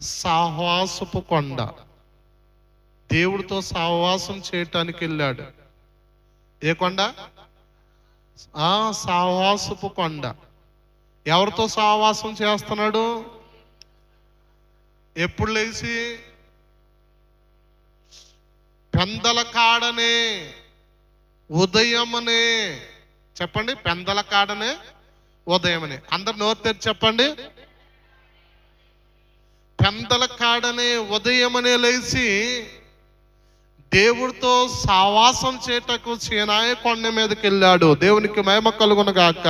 సాహవాసపు కొండ. దేవుడితో సహవాసం చేయటానికి వెళ్ళాడు. ఏ కొండ? ఆ సాహవాసపు కొండ. ఎవరితో సహవాసం చేస్తున్నాడు? ఎప్పుడు లేచి? పెందల కాడనే ఉదయమనే. చెప్పండి పెందల కాడనే ఉదయమనే. అందరు నోరు తెరిచి చెప్పండి. పెందల కాడనే ఉదయమనే లేచి దేవుడితో సావాసం చేటకు సీనాయ కొండ మీదకి వెళ్ళాడు దేవునికి మహిమ కలుగునగాక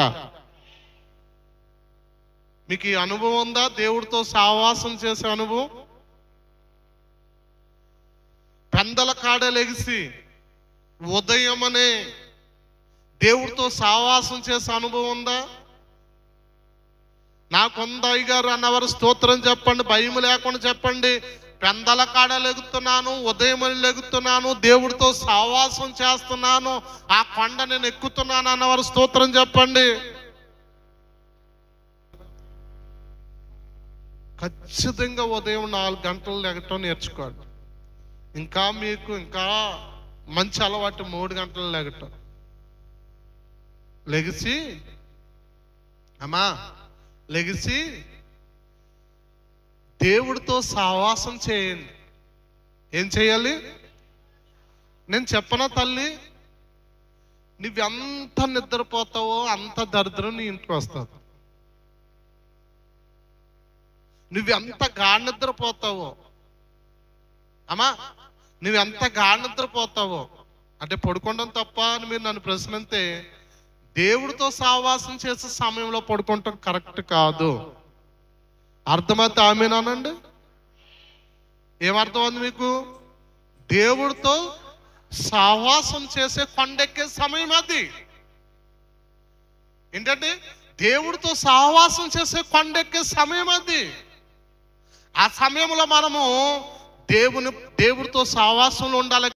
మీకు ఈ అనుభవం ఉందా? దేవుడితో సావాసం చేసే అనుభవం? పెందల కాడ లెగిసి ఉదయమనే దేవుడితో సావాసం చేసే అనుభవం ఉందా? నాకుందా అయ్యగారు అన్నవారు స్తోత్రం చెప్పండి భయం లేకుండా చెప్పండి. పెందల కాడ లెగుతున్నాను ఉదయం లెగుతున్నాను దేవుడితో సావాసం చేస్తున్నాను. ఆ కొండ నేను ఎక్కుతున్నాను అన్నవారు స్తోత్రం చెప్పండి. ఖచ్చితంగా ఉదయం నాలుగు గంటలు లెగటం నేర్చుకోండి ఇంకా మీకు ఇంకా మంచి అలవాటు మూడు గంటలు లెగటం. లెగిసి అమ్మా లెగిసి దేవుడితో సావాసం చేయండి. ఏం చేయాలి? నేను చెప్పనా తల్లి? నువ్వెంత నిద్రపోతావో అంత దరిద్రం నీ ఇంటికి వస్తుంది. నువ్వెంత గాఢ నిద్రపోతావో అమ్మా నువ్వెంత గాఢ నిద్రపోతావో అంటే పడుకోవడం తప్ప అని మీరు నన్ను ప్రశ్నంతే దేవుడితో సావాసం చేసే సమయంలో పడుకుంటాం. కరెక్ట్ కాదు. అర్థమైతే ఆమెనానండి ఏమర్థమైంది మీకు? దేవుడితో సహవాసం చేసే కొండెక్కే సమయం అది. ఏంటంటే దేవుడితో సహవాసం చేసే కొండెక్కే సమయం అది. ఆ సమయంలో మనము దేవుని దేవుడితో సహవాసంలో ఉండాలి